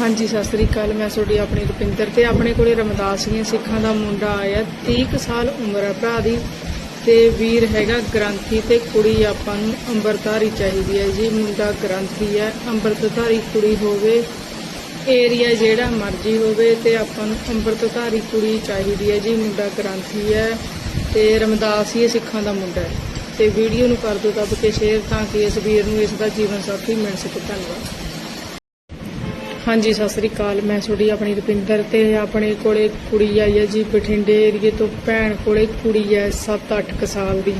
ਹਾਂਜੀ, ਸਤਿ ਸ੍ਰੀ ਅਕਾਲ। ਮੈਂ ਤੁਹਾਡੀ ਆਪਣੀ ਰੁਪਿੰਦਰ ਤੇ ਆਪਣੇ ਕੋਲੇ ਰਮਦਾਸੀਆਂ ਸਿੱਖਾਂ ਦਾ ਮੁੰਡਾ ਆਇਆ। 30 ਕੁ ਸਾਲ ਉਮਰ ਹੈ ਭਰਾ ਦੀ ਤੇ ਵੀਰ ਹੈਗਾ ਗ੍ਰੰਥੀ ਤੇ ਕੁੜੀ ਆਪਾਂ ਨੂੰ ਅੰਮ੍ਰਿਤਧਾਰੀ ਚਾਹੀਦੀ ਹੈ ਜੀ। ਮੁੰਡਾ ਗ੍ਰੰਥੀ ਹੈ। ਅੰਮ੍ਰਿਤਧਾਰੀ ਕੁੜੀ ਹੋਵੇ, ਏਰੀਆ ਜਿਹੜਾ ਮਰਜ਼ੀ ਹੋਵੇ ਤੇ ਆਪਾਂ ਨੂੰ ਅੰਮ੍ਰਿਤਧਾਰੀ ਕੁੜੀ ਚਾਹੀਦੀ ਹੈ ਜੀ। ਮੁੰਡਾ ਗ੍ਰੰਥੀ ਹੈ ਤੇ ਰਮਦਾਸੀਏ ਸਿੱਖਾਂ ਦਾ ਮੁੰਡਾ ਹੈ। ਤੇ ਵੀਡੀਓ ਨੂੰ ਕਰ ਦਿਓ ਦੱਬ ਕੇ, ਸ਼ੇਅਰ ਤਾਂ ਕਿ ਇਸ ਵੀਰ ਨੂੰ ਇਸ ਦਾ ਜੀਵਨ ਸਾਥੀ ਮਿਲ ਸਕੇ। ਧੰਨਵਾਦ। ਹਾਂਜੀ, ਸਤਿ ਸ੍ਰੀ ਅਕਾਲ। ਮੈਂ ਤੁਹਾਡੀ ਆਪਣੀ ਰੁਪਿੰਦਰ ਤੇ ਆਪਣੇ ਕੋਲੇ ਕੁੜੀ ਆਈ ਹੈ ਜੀ ਬਠਿੰਡੇ ਏਰੀਏ ਤੋਂ, ਭੈਣ ਕੋਲੇ ਕੁੜੀ ਹੈ 7-8 ਸਾਲ ਦੀ।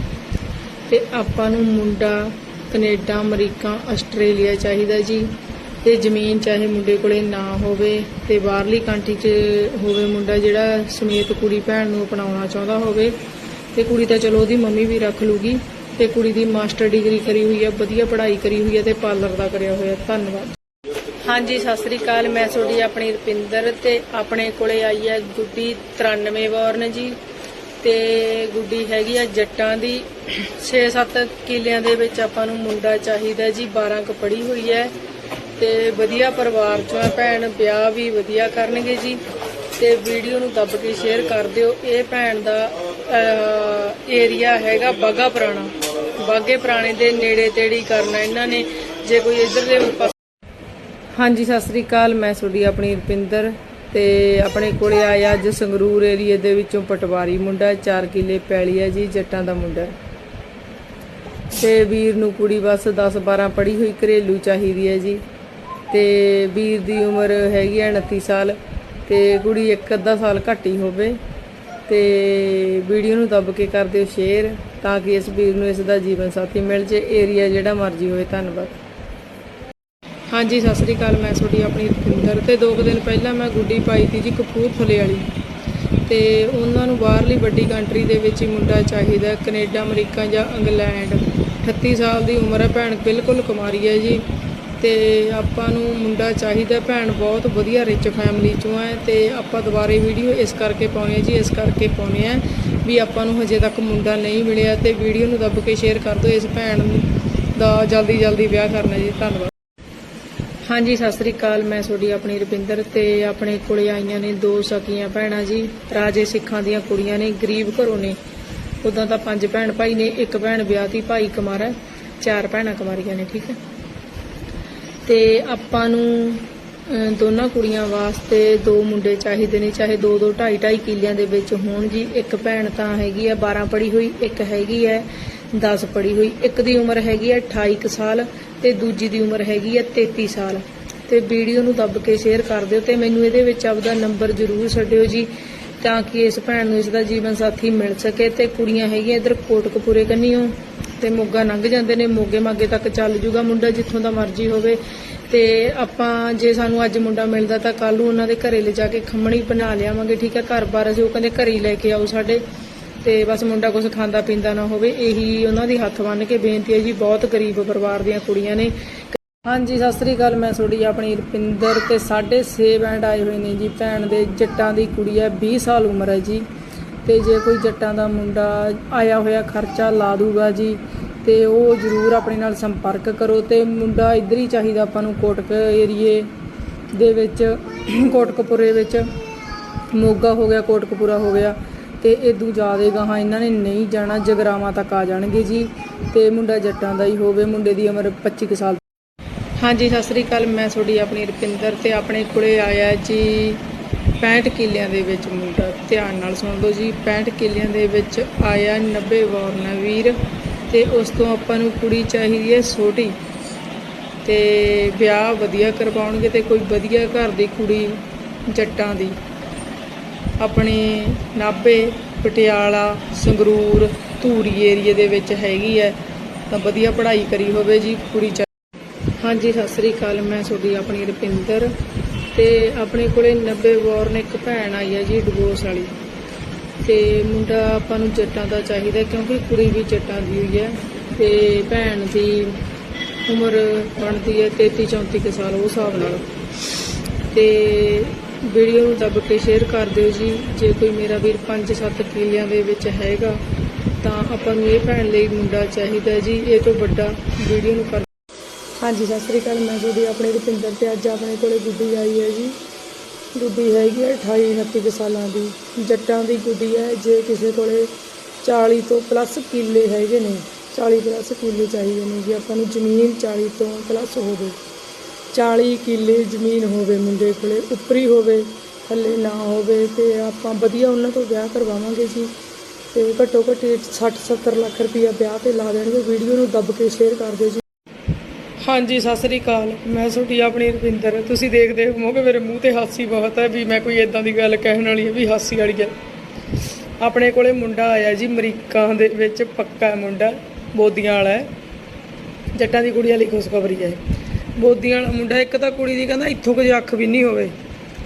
ਤੇ ਆਪਾਂ ਨੂੰ ਮੁੰਡਾ ਕੈਨੇਡਾ, ਅਮਰੀਕਾ, ਆਸਟ੍ਰੇਲੀਆ ਚਾਹੀਦਾ ਜੀ। ਤੇ ਜ਼ਮੀਨ ਚਾਹੇ ਮੁੰਡੇ ਕੋਲੇ ਨਾ ਹੋਵੇ ਤੇ ਬਾਹਰਲੀ ਕੰਟਰੀ 'ਚ ਹੋਵੇ ਮੁੰਡਾ ਜਿਹੜਾ ਸਮੇਤ ਕੁੜੀ ਭੈਣ ਨੂੰ ਅਪਣਾਉਣਾ ਚਾਹੁੰਦਾ ਹੋਵੇ। ਤੇ ਕੁੜੀ ਤਾਂ ਚਲੋ ਉਹਦੀ ਮੰਮੀ ਵੀ ਰੱਖ ਲੂਗੀ। ਤੇ ਕੁੜੀ ਦੀ ਮਾਸਟਰ ਡਿਗਰੀ ਕਰੀ ਹੋਈ ਹੈ, ਵਧੀਆ ਪੜ੍ਹਾਈ ਕਰੀ ਹੋਈ ਹੈ ਤੇ ਪਾਰਲਰ ਦਾ ਕਰਿਆ ਹੋਇਆ। ਧੰਨਵਾਦ। ਹਾਂਜੀ, ਸਤਿ ਸ੍ਰੀ ਅਕਾਲ। ਮੈਂ ਤੁਹਾਡੀ ਆਪਣੀ ਰੁਪਿੰਦਰ ਤੇ ਆਪਣੇ ਕੋਲੇ ਆਈ ਹੈ ਗੁੱਡੀ 93 ਵਾਰਨ ਜੀ। ਤੇ ਗੁੱਡੀ ਹੈਗੀ ਆ ਜੱਟਾਂ ਦੀ। 6-7 ਕਿਲਿਆਂ ਦੇ ਵਿੱਚ ਆਪਾਂ ਨੂੰ ਮੁੰਡਾ ਚਾਹੀਦਾ ਜੀ। 12 ਕ ਪੜ੍ਹੀ ਹੋਈ ਹੈ। ਤੇ ਵਧੀਆ ਪਰਿਵਾਰ ਚੋਂ ਹੈ ਭੈਣ, ਵਿਆਹ ਵੀ ਵਧੀਆ ਕਰਨਗੇ ਜੀ। ਤੇ ਵੀਡੀਓ ਨੂੰ ਦੱਬ ਕੇ ਸ਼ੇਅਰ ਕਰ ਦਿਓ। ਇਹ ਭੈਣ ਦਾ ਏਰੀਆ ਹੈਗਾ ਬਾਗਾ ਪੁਰਾਣਾ। ਬਾਗੇ ਪੁਰਾਣੇ ਦੇ ਨੇੜੇ ਤੇੜੀ ਕਰਨਾ ਇਹਨਾਂ ਨੇ। ਜੇ ਕੋਈ ਇਧਰ ਦੇ ਹਾਂਜੀ, ਸਤਿ ਸ੍ਰੀ ਅਕਾਲ। ਮੈਂ ਤੁਹਾਡੀ ਆਪਣੀ ਰੁਪਿੰਦਰ ਤੇ ਆਪਣੇ ਕੋਲੇ ਆਇਆ ਅੱਜ ਸੰਗਰੂਰ ਏਰੀਏ ਦੇ ਵਿੱਚੋਂ ਪਟਵਾਰੀ ਮੁੰਡਾ 4 ਕਿਲੇ ਪੈਲੀ ਹੈ ਜੀ, ਜੱਟਾਂ ਦਾ ਮੁੰਡਾ ਹੈ। ਤੇ ਵੀਰ ਨੂੰ ਕੁੜੀ ਬਸ 10 12 ਪੜ੍ਹੀ ਹੋਈ ਘਰੇਲੂ ਚਾਹੀਦੀ ਹੈ ਜੀ। ਤੇ ਵੀਰ ਦੀ ਉਮਰ ਹੈਗੀ ਹੈ 29 ਸਾਲ ਤੇ ਕੁੜੀ ਇੱਕ ਅੱਧਾ ਸਾਲ ਘੱਟ ਹੀ ਹੋਵੇ। ਤੇ ਵੀਡੀਓ ਨੂੰ ਦੱਬ ਕੇ ਕਰ ਦਿਓ ਸ਼ੇਅਰ ਤਾਂ ਕਿ ਇਸ ਵੀਰ ਨੂੰ ਇਸ ਦਾ ਜੀਵਨ ਸਾਥੀ ਮਿਲ ਜੇ। ਏਰੀਆ ਜਿਹੜਾ ਮਰਜ਼ੀ ਹੋਵੇ, ਧੰਨਵਾਦ। ਹਾਂਜੀ ਸਤਿ ਸ੍ਰੀ ਅਕਾਲ ਮੈਂ ਤੁਹਾਡੀ ਆਪਣੀ ਰੁਪਿੰਦਰ ਤੇ ਦੋ ਕੁ ਦਿਨ ਪਹਿਲਾਂ ਮੈਂ ਗੁੱਡੀ ਪਾਈ ਤੀ ਜੀ ਕਪੂਰਥਲੇ ਵਾਲੀ। ਤੇ ਉਹਨਾਂ ਨੂੰ ਬਾਹਰਲੀ ਵੱਡੀ ਕੰਟਰੀ ਦੇ ਵਿੱਚ ਹੀ ਮੁੰਡਾ ਚਾਹੀਦਾ ਹੈ, ਕੈਨੇਡਾ ਅਮਰੀਕਾ ਜਾਂ ਇੰਗਲੈਂਡ। 38 ਸਾਲ ਦੀ ਉਮਰ ਹੈ ਭੈਣ ਬਿਲਕੁਲ ਕੁਮਾਰੀ ਹੈ ਜੀ। ਤੇ ਆਪਾਂ ਨੂੰ ਮੁੰਡਾ ਚਾਹੀਦਾ ਭੈਣ ਬਹੁਤ ਵਧੀਆ ਰਿਚ ਫੈਮਿਲੀ ਚੋਂ ਹੈ ਤੇ ਆਪਾਂ ਦੁਬਾਰੇ ਵੀਡੀਓ ਇਸ ਕਰਕੇ ਪਾਉਣੀ ਹੈ ਜੀ ਇਸ ਕਰਕੇ ਪਾਉਣੀ ਹੈ ਵੀ ਆਪਾਂ ਨੂੰ ਹਜੇ ਤੱਕ ਮੁੰਡਾ ਨਹੀਂ ਮਿਲਿਆ ਤੇ ਵੀਡੀਓ ਨੂੰ ਦੱਬ ਕੇ ਸ਼ੇਅਰ ਕਰ ਦਿਓ ਇਸ ਭੈਣ ਦਾ ਜਲਦੀ ਜਲਦੀ ਵਿਆਹ ਕਰਨਾ ਜੀ ਧੰਨਵਾਦ। ਹਾਂਜੀ, ਸਤਿ ਸ੍ਰੀ ਅਕਾਲ। ਮੈਂ ਤੁਹਾਡੀ ਆਪਣੀ ਰਵਿੰਦਰ ਤੇ ਆਪਣੇ ਕੋਲੇ ਆਈਆਂ ਨੇ ਦੋ ਸਕੀਆਂ ਭੈਣਾਂ ਜੀ। ਰਾਜੇ ਸਿੱਖਾਂ ਦੀਆਂ ਕੁੜੀਆਂ ਨੇ, ਗਰੀਬ ਘਰੋਂ ਨੇ। ਉਦਾਂ ਤਾਂ ਪੰਜ ਭੈਣ ਭਾਈ ਨੇ, ਇੱਕ ਭੈਣ ਵਿਆਹਤੀ ਭਾਈ ਕੁਮਾਰਾ ਚਾਰ ਭੈਣਾਂ ਕੁਮਾਰੀਆਂ ਨੇ, ਠੀਕ ਹੈ। ਤੇ ਆਪਾਂ ਨੂੰ ਦੋਨਾਂ ਕੁੜੀਆਂ ਵਾਸਤੇ ਦੋ ਮੁੰਡੇ ਚਾਹੀਦੇ ਨੇ, ਚਾਹੇ ਦੋ ਦੋ ਢਾਈ ਢਾਈ ਕਿੱਲਿਆਂ ਦੇ ਵਿੱਚ ਹੋਣ ਜੀ। ਇੱਕ ਭੈਣ ਤਾਂ ਹੈਗੀ ਹੈ 12 ਪੜ੍ਹੀ ਹੋਈ, ਇੱਕ ਹੈਗੀ ਹੈ 10 ਪੜ੍ਹੀ ਹੋਈ। ਇੱਕ ਦੀ ਉਮਰ ਹੈਗੀ ਹੈ 28 ਕੁ ਸਾਲ ਤੇ ਦੂਜੀ ਦੀ ਉਮਰ ਹੈਗੀ ਹੈ 33 ਸਾਲ। ਤੇ ਵੀਡੀਓ ਨੂੰ ਦੱਬ ਕੇ ਸ਼ੇਅਰ ਕਰ ਦਿਓ ਤੇ ਮੈਨੂੰ ਇਹਦੇ ਵਿੱਚ ਆਪਦਾ ਨੰਬਰ ਜ਼ਰੂਰ ਛੱਡਿਓ ਜੀ, ਤਾਂ ਕਿ ਇਸ ਭੈਣ ਨੂੰ ਇਸ ਦਾ ਜੀਵਨ ਸਾਥੀ ਮਿਲ ਸਕੇ। ਤੇ ਕੁੜੀਆਂ ਹੈਗੀਆਂ ਇਧਰ ਕੋਟਕਪੂਰੇ ਕੰਨੀਓ, ਤੇ ਮੋਗਾ ਲੰਘ ਜਾਂਦੇ ਨੇ ਮੋਗੇ ਮਾਗੇ ਤੱਕ ਚੱਲ ਜੂਗਾ ਮੁੰਡਾ, ਜਿੱਥੋਂ ਦਾ ਮਰਜ਼ੀ ਹੋਵੇ। ਤੇ ਆਪਾਂ ਜੇ ਸਾਨੂੰ ਅੱਜ ਮੁੰਡਾ ਮਿਲਦਾ ਤਾਂ ਕੱਲ ਨੂੰ ਉਹਨਾਂ ਦੇ ਘਰੇ ਲੈ ਜਾ ਕੇ ਖੰਮਣੀ ਬਣਾ ਲਿਆਵਾਂਗੇ, ਠੀਕ ਹੈ? ਘਰ-ਬਾਰ ਅਸੀਂ ਉਹ ਕਹਿੰਦੇ ਘਰੇ ਹੀ ਲੈ ਕੇ ਆਓ ਸਾਡੇ। ਤੇ ਬਸ ਮੁੰਡਾ ਕੁਝ ਖਾਂਦਾ ਪੀਂਦਾ ਨਾ ਹੋਵੇ, ਇਹੀ ਉਹਨਾਂ ਦੀ ਹੱਥ ਬੰਨ੍ਹ ਕੇ ਬੇਨਤੀ ਹੈ ਜੀ, ਬਹੁਤ ਗਰੀਬ ਪਰਿਵਾਰ ਦੀਆਂ ਕੁੜੀਆਂ ਨੇ। ਹਾਂਜੀ, ਸਤਿ ਸ੍ਰੀ ਅਕਾਲ, ਮੈਂ ਤੁਹਾਡੀ ਆਪਣੀ ਰੁਪਿੰਦਰ ਤੇ 6.5 ਬੈਂਡ ਆਏ ਹੋਏ ਨੇ ਜੀ, ਭੈਣ ਦੇ ਜੱਟਾਂ ਦੀ ਕੁੜੀ ਹੈ 20 ਸਾਲ ਉਮਰ ਹੈ ਜੀ। ਤੇ ਜੇ ਕੋਈ ਜੱਟਾਂ ਦਾ ਮੁੰਡਾ ਆਇਆ ਹੋਇਆ ਖਰਚਾ ਲਾ ਦੂਗਾ ਜੀ ਤੇ ਉਹ ਜ਼ਰੂਰ ਆਪਣੇ ਨਾਲ ਸੰਪਰਕ ਕਰੋ ਤੇ ਮੁੰਡਾ ਇੱਧਰ ਹੀ ਚਾਹੀਦਾ ਆਪਾਂ ਨੂੰ ਕੋਟਕ ਏਰੀਏ ਦੇ ਵਿੱਚ, ਕੋਟਕਪੁਰੇ ਵਿੱਚ। ਮੋਗਾ ਹੋ ਗਿਆ, ਕੋਟਕਪੁਰਾ ਹੋ ਗਿਆ ਤੇ ਇਦੋਂ ਜ਼ਿਆਦੇ ਗਾਹਾਂ ਇਹਨਾਂ ਨੇ ਨਹੀਂ ਜਾਣਾ, ਜਗਰਾਵਾਂ ਤੱਕ ਆ ਜਾਣਗੇ ਜੀ ਤੇ ਮੁੰਡਾ ਜੱਟਾਂ ਦਾ ਹੀ ਹੋਵੇ, ਮੁੰਡੇ ਦੀ ਉਮਰ 25 ਕੁ ਸਾਲ ਹਾਂਜੀ, ਸਤਿ ਸ੍ਰੀ ਅਕਾਲ, ਮੈਂ ਤੁਹਾਡੀ ਆਪਣੀ ਰਪਿੰਦਰ ਤੇ ਆਪਣੇ ਕੋਲੇ ਆਇਆ ਜੀ 65 ਕਿੱਲਿਆਂ ਦੇ ਵਿੱਚ ਮੁੰਡਾ। ਧਿਆਨ ਨਾਲ ਸੁਣ ਲਓ ਜੀ 65 ਕਿੱਲਿਆਂ ਦੇ ਵਿੱਚ ਆਇਆ 90 ਵਾਰਨਾ ਵੀਰ ਤੇ ਉਸ ਤੋਂ ਆਪਾਂ ਨੂੰ ਕੁੜੀ ਚਾਹੀਦੀ ਹੈ ਛੋਟੀ। ਤੇ ਵਿਆਹ ਵਧੀਆ ਕਰਵਾਉਣਗੇ ਤੇ ਕੋਈ ਵਧੀਆ ਘਰ ਦੀ ਕੁੜੀ ਜੱਟਾਂ ਦੀ। ਆਪਣੇ ਨਾਭੇ, ਪਟਿਆਲਾ, ਸੰਗਰੂਰ, ਧੂਰੀ ਏਰੀਏ ਦੇ ਵਿੱਚ ਹੈਗੀ ਹੈ। ਤਾਂ ਵਧੀਆ ਪੜ੍ਹਾਈ ਕਰੀ ਹੋਵੇ ਜੀ, ਕੁੜੀ ਚਾ- ਹਾਂਜੀ, ਸਤਿ ਸ੍ਰੀ ਅਕਾਲ, ਮੈਂ ਤੁਹਾਡੀ ਆਪਣੀ ਰੁਪਿੰਦਰ। ਤੇ ਆਪਣੇ ਕੋਲੇ 90 ਵਾਰਨ ਇੱਕ ਭੈਣ ਆਈ ਹੈ ਜੀ ਡਿਵੋਰਸ ਵਾਲੀ। ਤੇ ਮੁੰਡਾ ਆਪਾਂ ਨੂੰ ਜੱਟਾਂ ਦਾ ਚਾਹੀਦਾ ਕਿਉਂਕਿ ਕੁੜੀ ਵੀ ਜੱਟਾਂ ਦੀ ਹੋਈ ਹੈ ਤੇ ਭੈਣ ਦੀ ਉਮਰ ਬਣਦੀ ਹੈ 33 34 ਕੁ ਸਾਲ, ਉਹ ਹਿਸਾਬ ਨਾਲ। ਤੇ ਵੀਡੀਓ ਨੂੰ ਦੱਬ ਕੇ ਸ਼ੇਅਰ ਕਰ ਦਿਓ ਜੀ, ਜੇ ਕੋਈ ਮੇਰਾ ਵੀਰ 5-7 ਕਿੱਲਿਆਂ ਦੇ ਵਿੱਚ ਹੈਗਾ, ਤਾਂ ਆਪਾਂ ਨੂੰ ਇਹ ਭੈਣ ਲਈ ਮੁੰਡਾ ਚਾਹੀਦਾ ਜੀ, ਇਹ ਤੋਂ ਵੱਡਾ ਵੀਡੀਓ ਨੂੰ ਕਰ ਹਾਂਜੀ, ਸਤਿ ਸ੍ਰੀ ਅਕਾਲ, ਮੈਂ ਤੁਹਾਡੀ ਆਪਣੇ ਰੁਪਿੰਦਰ ਤੇ ਅੱਜ ਆਪਣੇ ਕੋਲੇ ਗੁੱਡੀ ਆਈ ਹੈ ਜੀ। ਗੁੱਡੀ ਹੈਗੀ ਹੈ 28 29 ਕੁ ਸਾਲਾਂ ਦੀ। ਜੱਟਾਂ ਦੀ ਗੁੱਡੀ ਹੈ, ਜੇ ਕਿਸੇ ਕੋਲੇ 40 ਤੋਂ ਪਲੱਸ ਕਿੱਲੇ ਹੈਗੇ ਨੇ 40 ਪਲੱਸ ਕਿੱਲੇ ਚਾਹੀਦੇ ਨੇ, ਜੀ ਆਪਾਂ ਨੂੰ ਜ਼ਮੀਨ 40 ਤੋਂ ਪਲੱਸ ਹੋਵੇ। 40 ਕਿੱਲੇ ਜ਼ਮੀਨ ਹੋਵੇ ਮੁੰਡੇ ਕੋਲੇ, ਉੱਪਰੀ ਹੋਵੇ, ਥੱਲੇ ਨਾ ਹੋਵੇ, ਤੇ ਆਪਾਂ ਵਧੀਆ ਉਹਨਾਂ ਤੋਂ ਵਿਆਹ ਕਰਵਾਵਾਂਗੇ ਜੀ। ਤੇ ਘੱਟੋ ਘੱਟ 60 70 ਲੱਖ ਰੁਪਈਆ ਵਿਆਹ ਤੇ ਲਾ ਦੇਣਗੇ, ਵੀਡੀਓ ਨੂੰ ਦੱਬ ਕੇ ਸ਼ੇਅਰ ਕਰ ਦਿਓ ਜੀ। ਹਾਂਜੀ, ਸਤਿ ਸ੍ਰੀ ਅਕਾਲ। ਮੈਂ ਤੁਹਾਡੀ ਆਪਣੀ ਰਵਿੰਦਰ। ਤੁਸੀਂ ਦੇਖਦੇ ਹੋਵੋਗੇ ਮੇਰੇ ਮੂੰਹ ਤੇ ਹਾਸੀ ਬਹੁਤ ਹੈ ਵੀ ਮੈਂ ਕੋਈ ਇਦਾਂ ਦੀ ਗੱਲ ਕਹਿਣ ਵਾਲੀ ਹੈ ਵੀ ਹਾਸੀ ਵਾਲੀ ਹੈ ਆਪਣੇ ਕੋਲੇ ਮੁੰਡਾ ਆਇਆ ਜੀ, ਅਮਰੀਕਾ ਦੇ ਵਿੱਚ ਪੱਕਾ ਮੁੰਡਾ, ਬੋਦੀਆਂ ਵਾਲਾ ਹੈ। ਜੱਟਾਂ ਦੀ ਕੁੜੀ ਵਾਲੀ ਖੁਸ਼ਖਬਰੀ ਹੈ ਇਹ। ਬੋਦੀਆਂ ਵਾਲਾ ਮੁੰਡਾ, ਇੱਕ ਤਾਂ ਕੁੜੀ ਦੀ ਕਹਿੰਦਾ ਇੱਥੋਂ ਕੁਝ ਅੱਖ ਵੀ ਨਹੀਂ ਹੋਵੇ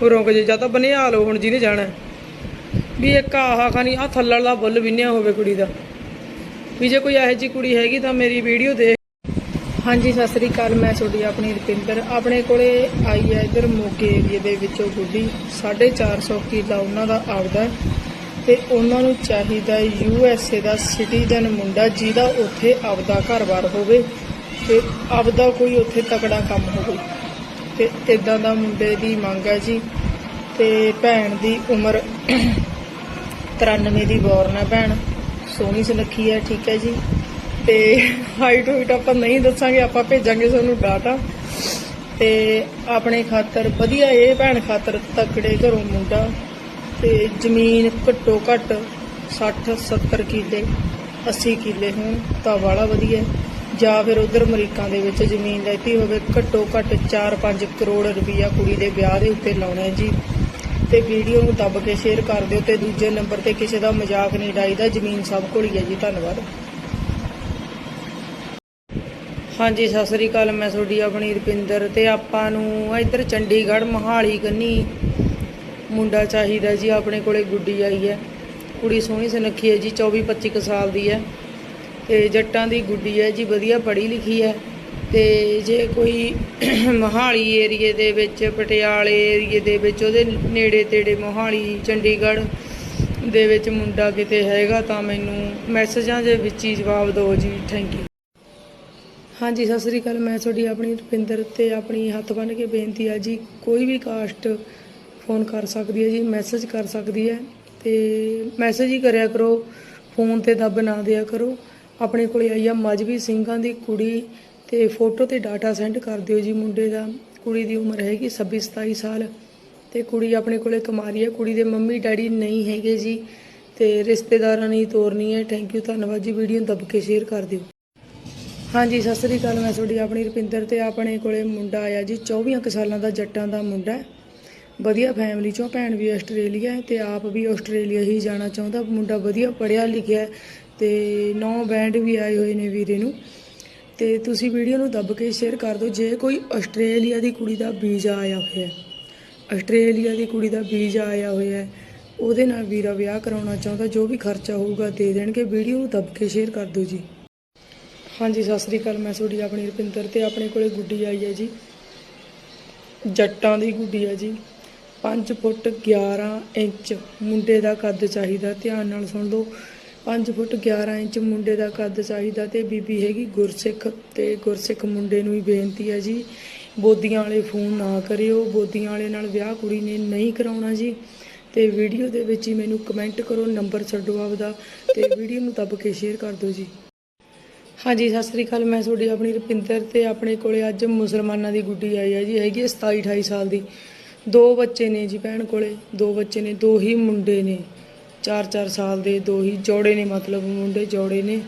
ਉਹ ਰੁਕ ਜਾਂ ਤਾਂ ਬਨਿਆ ਲਓ ਹੁਣ ਜਿਹਨੇ ਜਾਣਾ। ਵੀ ਇੱਕ ਆਹ ਖਾਨੀ ਆ ਥੱਲੜ ਦਾ ਬੁੱਲ ਵਿੰਨਿਆ ਹੋਵੇ ਕੁੜੀ ਦਾ। ਵੀ ਜੇ ਕੋਈ ਇਹੋ ਜਿਹੀ ਕੁੜੀ ਹੈਗੀ ਤਾਂ ਮੇਰੀ ਵੀਡੀਓ ਦੇਖ ਹਾਂਜੀ, ਸਤਿ ਸ੍ਰੀ ਅਕਾਲ। ਮੈਂ ਤੁਹਾਡੀ ਆਪਣੀ ਰੁਪਿੰਦਰ। ਆਪਣੇ ਕੋਲੇ ਆਈ ਹੈ ਇਧਰ ਮੋਗੇ ਏਰੀਏ ਦੇ ਵਿੱਚੋਂ ਗੁੱਡੀ। 450 ਕਿੱਲਾ ਉਹਨਾਂ ਦਾ ਆਪਦਾ ਹੈ। ਤੇ ਉਹਨਾਂ ਨੂੰ ਚਾਹੀਦਾ ਯੂ ਐਸ ਏ ਦਾ ਸਿਟੀਜ਼ਨ ਮੁੰਡਾ ਜਿਹਦਾ ਉੱਥੇ ਆਪਦਾ ਘਰ-ਬਾਰ ਹੋਵੇ ਤੇ ਆਪਦਾ ਕੋਈ ਉੱਥੇ ਤਕੜਾ ਕੰਮ ਹੋਵੇ। ਤੇ ਇਦਾਂ ਦਾ ਮੁੰਡੇ ਦੀ ਮੰਗ ਹੈ ਜੀ। ਤੇ ਭੈਣ ਦੀ ਉਮਰ 93 ਦੀ ਬੋਰਨ ਹੈ ਭੈਣ ਸੋਹਣੀ ਸੁਨੱਖੀ ਹੈ, ਠੀਕ ਹੈ ਜੀ। ਤੇ ਹਾਈਟ ਹੂਟ ਆਪਾਂ ਨਹੀਂ ਦੱਸਾਂਗੇ, ਆਪਾਂ ਭੇਜਾਂਗੇ ਤੁਹਾਨੂੰ ਡਾਟਾ ਤੇ ਆਪਣੇ ਖਾਤਰ ਵਧੀਆ ਇਹ ਭੈਣ ਖਾਤਰ ਤਕੜੇ ਘਰੋਂ ਮੁੰਡਾ ਤੇ ਜ਼ਮੀਨ ਘੱਟੋ ਘੱਟ 60 70 ਕਿੱਲੇ 80 ਕਿੱਲੇ ਹੋਣ ਤਾਂ ਵਾਲਾ ਵਧੀਆ ਜਾਂ ਫਿਰ ਉਧਰ ਅਮਰੀਕਾ ਦੇ ਵਿੱਚ ਜ਼ਮੀਨ ਲੈਤੀ ਹੋਵੇ, ਘੱਟੋ ਘੱਟ 4-5 ਕਰੋੜ ਰੁਪਈਆ ਕੁੜੀ ਦੇ ਵਿਆਹ ਦੇ ਉੱਤੇ ਲਾਉਣਾ ਜੀ। ਤੇ ਵੀਡੀਓ ਨੂੰ ਦੱਬ ਕੇ ਸ਼ੇਅਰ ਕਰ ਦਿਓ ਤੇ ਦੂਜੇ ਨੰਬਰ ਤੇ ਕਿਸੇ ਦਾ ਮਜ਼ਾਕ ਨਹੀਂ ਡਾਈਦਾ ਜ਼ਮੀਨ ਸਭ ਕੋਲ ਹੀ ਹੈ ਜੀ, ਧੰਨਵਾਦ। ਹਾਂਜੀ, ਸਤਿ ਸ੍ਰੀ ਅਕਾਲ, ਮੈਂ ਤੁਹਾਡੀ ਆਪਣੀ ਰੁਪਿੰਦਰ ਤੇ ਆਪਾਂ ਨੂੰ ਇੱਧਰ ਚੰਡੀਗੜ੍ਹ ਮੋਹਾਲੀ ਕੰਨੀ ਮੁੰਡਾ ਚਾਹੀਦਾ ਜੀ, ਆਪਣੇ ਕੋਲੇ ਗੁੱਡੀ ਆਈ ਹੈ। ਕੁੜੀ ਸੋਹਣੀ ਸੁਨੱਖੀ ਹੈ ਜੀ 24 25 ਕੁ ਸਾਲ ਦੀ ਹੈ ਤੇ ਜੱਟਾਂ ਦੀ ਗੁੱਡੀ ਹੈ ਜੀ, ਵਧੀਆ ਪੜ੍ਹੀ ਲਿਖੀ ਹੈ ਤੇ ਜੇ ਕੋਈ ਮੋਹਾਲੀ ਏਰੀਏ ਦੇ ਵਿੱਚ, ਪਟਿਆਲੇ ਏਰੀਏ ਦੇ ਵਿੱਚ, ਉਹਦੇ ਨੇੜੇ ਤੇੜੇ ਮੋਹਾਲੀ, ਚੰਡੀਗੜ੍ਹ ਦੇ ਵਿੱਚ ਮੁੰਡਾ ਕਿਤੇ ਹੈਗਾ ਤਾਂ ਮੈਨੂੰ ਮੈਸੇਜਾਂ ਦੇ ਵਿੱਚ ਹੀ ਜਵਾਬ ਦਿਓ ਜੀ ਥੈਂਕ ਯੂ ਹਾਂਜੀ, ਸਤਿ ਸ੍ਰੀ ਅਕਾਲ। ਮੈਂ ਤੁਹਾਡੀ ਆਪਣੀ ਰੁਪਿੰਦਰ ਤੇ ਆਪਣੀ ਹੱਥ ਬੰਨ੍ਹ ਕੇ ਬੇਨਤੀ ਆ ਜੀ, ਕੋਈ ਵੀ ਕਾਸਟ ਫੋਨ ਕਰ ਸਕਦੀ ਹੈ ਜੀ ਮੈਸੇਜ ਕਰ ਸਕਦੀ ਹੈ ਤੇ ਮੈਸੇਜ ਹੀ ਕਰਿਆ ਕਰੋ ਫੋਨ ਤੇ ਦੱਬ ਨਾ ਦਿਆ ਕਰੋ। ਆਪਣੇ ਕੋਲੇ ਆਈ ਆ ਮਜਬੀ ਸਿੰਘਾਂ ਦੀ ਕੁੜੀ ਤੇ ਫੋਟੋ ਤੇ ਡਾਟਾ ਸੈਂਡ ਕਰ ਦਿਓ ਜੀ ਮੁੰਡੇ ਦਾ। ਕੁੜੀ ਦੀ ਉਮਰ ਹੈਗੀ 26 27 ਸਾਲ ਤੇ ਕੁੜੀ ਆਪਣੇ ਕੋਲੇ ਕੁਮਾਰੀ ਹੈ। ਕੁੜੀ ਦੇ ਮੰਮੀ ਡੈਡੀ ਨਹੀਂ ਹੈਗੇ ਜੀ ਤੇ ਰਿਸ਼ਤੇਦਾਰਾਂ ਨੇ ਤੋਰਨੀ ਹੈ। ਥੈਂਕ ਯੂ ਧੰਨਵਾਦ ਜੀ। ਵੀਡੀਓ ਦੱਬ ਕੇ ਸ਼ੇਅਰ ਕਰ ਦਿਓ। ਹਾਂਜੀ, ਸਤਿ ਸ੍ਰੀ ਅਕਾਲ। ਮੈਂ ਤੁਹਾਡੀ ਆਪਣੀ ਰੁਪਿੰਦਰ ਤੇ ਆਪਣੇ ਕੋਲੇ ਮੁੰਡਾ ਆਇਆ ਜੀ 24 ਕੁ ਸਾਲਾਂ ਦਾ ਜੱਟਾਂ ਦਾ ਮੁੰਡਾ ਵਧੀਆ ਫੈਮਿਲੀ ਚੋਂ, ਭੈਣ ਵੀ ਆਸਟ੍ਰੇਲੀਆ ਹੈ ਤੇ ਆਪ ਵੀ ਆਸਟ੍ਰੇਲੀਆ ਹੀ ਜਾਣਾ ਚਾਹੁੰਦਾ। ਮੁੰਡਾ ਵਧੀਆ ਪੜ੍ਹਿਆ ਲਿਖਿਆ ਹੈ ਤੇ ਨੌ ਬੈਂਡ ਵੀ ਆਏ ਹੋਏ ਨੇ ਵੀਰੇ ਨੂੰ। ਤੇ ਤੁਸੀਂ ਵੀਡੀਓ ਨੂੰ ਦੱਬ ਕੇ ਸ਼ੇਅਰ ਕਰ ਦਿਓ, ਜੇ ਕੋਈ ਆਸਟ੍ਰੇਲੀਆ ਦੀ ਕੁੜੀ ਦਾ ਵੀਜ਼ਾ ਆਇਆ ਹੋਇਆ ਆਸਟ੍ਰੇਲੀਆ ਦੀ ਕੁੜੀ ਦਾ ਵੀਜ਼ਾ ਆਇਆ ਹੋਇਆ ਉਹਦੇ ਨਾਲ ਵੀਰਾ ਵਿਆਹ ਕਰਾਉਣਾ ਚਾਹੁੰਦਾ, ਜੋ ਵੀ ਖਰਚਾ ਹੋਊਗਾ ਦੇ ਦੇਣਗੇ। ਵੀਡੀਓ ਨੂੰ ਦੱਬ ਕੇ ਸ਼ੇਅਰ ਕਰ ਦਿਓ ਜੀ। ਹਾਂਜੀ, ਸਤਿ ਸ੍ਰੀ ਅਕਾਲ। ਮੈਂ ਤੁਹਾਡੀ ਆਪਣੀ ਰੁਪਿੰਦਰ ਤੇ ਆਪਣੇ ਕੋਲੇ ਗੁੱਡੀ ਆਈ ਹੈ ਜੀ। ਜੱਟਾਂ ਦੀ ਗੁੱਡੀ ਹੈ ਜੀ। 5 ਫੁੱਟ 11 ਇੰਚ ਮੁੰਡੇ ਦਾ ਕੱਦ ਚਾਹੀਦਾ। ਧਿਆਨ ਨਾਲ ਸੁਣ ਲਓ। 5 ਫੁੱਟ 11 ਇੰਚ ਮੁੰਡੇ ਦਾ ਕੱਦ ਚਾਹੀਦਾ ਤੇ ਬੀਬੀ ਹੈਗੀ ਗੁਰਸਿੱਖ ਤੇ ਗੁਰਸਿੱਖ ਮੁੰਡੇ ਨੂੰ ਹੀ ਬੇਨਤੀ ਹੈ ਜੀ, ਬੋਦੀਆਂ ਵਾਲੇ ਫੋਨ ਨਾ ਕਰਿਓ। ਬੋਦੀਆਂ ਵਾਲੇ ਨਾਲ ਵਿਆਹ ਕੁੜੀ ਨੇ ਨਹੀਂ ਕਰਾਉਣਾ ਜੀ। ਤੇ ਵੀਡੀਓ ਦੇ ਵਿੱਚ ਹੀ ਮੈਨੂੰ ਕਮੈਂਟ ਕਰੋ, ਨੰਬਰ ਛੱਡੋ ਆਪਦਾ ਤੇ ਵੀਡੀਓ ਨੂੰ ਦੱਬ ਕੇ ਸ਼ੇਅਰ ਕਰ ਦਿਓ ਜੀ। ਹਾਂਜੀ, ਸਤਿ ਸ੍ਰੀ ਅਕਾਲ। ਮੈਂ ਤੁਹਾਡੀ ਆਪਣੀ ਰੁਪਿੰਦਰ ਤੇ ਆਪਣੇ ਕੋਲੇ ਅੱਜ ਮੁਸਲਮਾਨਾਂ ਦੀ ਗੁੱਡੀ ਆਈ ਹੈ ਜੀ, ਹੈਗੀ ਹੈ 27 28 ਸਾਲ ਦੀ। ਦੋ ਬੱਚੇ ਨੇ ਜੀ ਭੈਣ ਕੋਲੇ, ਦੋ ਬੱਚੇ ਨੇ, ਦੋ ਹੀ ਮੁੰਡੇ ਨੇ। 4-4 ਸਾਲ ਦੇ, ਦੋ ਹੀ ਜੋੜੇ ਨੇ, ਮਤਲਬ ਮੁੰਡੇ ਜੋੜੇ ਨੇ।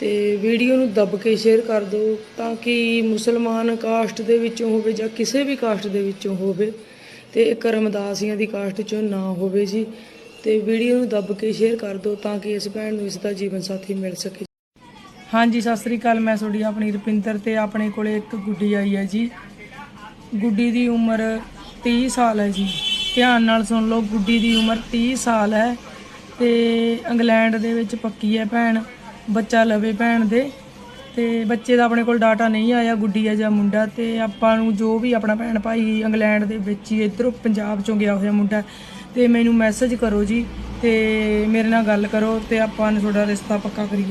ਤੇ ਵੀਡੀਓ ਨੂੰ ਦੱਬ ਕੇ ਸ਼ੇਅਰ ਕਰ ਦਿਓ ਤਾਂ ਕਿ ਮੁਸਲਮਾਨ ਕਾਸਟ ਦੇ ਵਿੱਚੋਂ ਹੋਵੇ ਜਾਂ ਕਿਸੇ ਵੀ ਕਾਸਟ ਦੇ ਵਿੱਚੋਂ ਹੋਵੇ ਤੇ ਇੱਕ ਰਮਦਾਸੀਆਂ ਦੀ ਕਾਸਟ ਚੋਂ ਨਾ ਹੋਵੇ ਜੀ। ਤੇ ਵੀਡੀਓ ਨੂੰ ਦੱਬ ਕੇ ਸ਼ੇਅਰ ਕਰ ਦਿਓ ਤਾਂ ਕਿ ਇਸ ਭੈਣ ਨੂੰ ਇਸ ਦਾ ਜੀਵਨ ਸਾਥੀ ਮਿਲ ਸਕੇ। ਹਾਂਜੀ, ਸਤਿ ਸ੍ਰੀ ਅਕਾਲ। ਮੈਂ ਤੁਹਾਡੀ ਆਪਣੀ ਰੁਪਿੰਦਰ ਤੇ ਆਪਣੇ ਕੋਲੇ ਇੱਕ ਗੁੱਡੀ ਆਈ ਹੈ ਜੀ। ਗੁੱਡੀ ਦੀ ਉਮਰ 30 ਸਾਲ ਹੈ ਜੀ। ਧਿਆਨ ਨਾਲ ਸੁਣ ਲਓ, ਗੁੱਡੀ ਦੀ ਉਮਰ 30 ਸਾਲ ਹੈ ਤੇ ਇੰਗਲੈਂਡ ਦੇ ਵਿੱਚ ਪੱਕੀ ਹੈ ਭੈਣ, ਬੱਚਾ ਲਵੇ ਭੈਣ ਦੇ। ਤੇ ਬੱਚੇ ਦਾ ਆਪਣੇ ਕੋਲ ਡਾਟਾ ਨਹੀਂ ਆਇਆ, ਗੁੱਡੀ ਹੈ ਜਾਂ ਮੁੰਡਾ, ਤੇ ਆਪਾਂ ਨੂੰ ਜੋ ਵੀ ਆਪਣਾ ਭੈਣ ਭਾਈ ਇੰਗਲੈਂਡ ਦੇ ਵਿੱਚ ਹੀ ਇਧਰੋਂ ਪੰਜਾਬ ਚੋਂ ਗਿਆ ਹੋਇਆ ਮੁੰਡਾ, ਤੇ ਮੈਨੂੰ ਮੈਸੇਜ ਕਰੋ ਜੀ, ਤੇ ਮੇਰੇ ਨਾਲ ਗੱਲ ਕਰੋ, ਤੇ ਆਪਾਂ ਨੇ ਤੁਹਾਡਾ ਰਿਸ਼ਤਾ ਪੱਕਾ ਕਰੀਏ।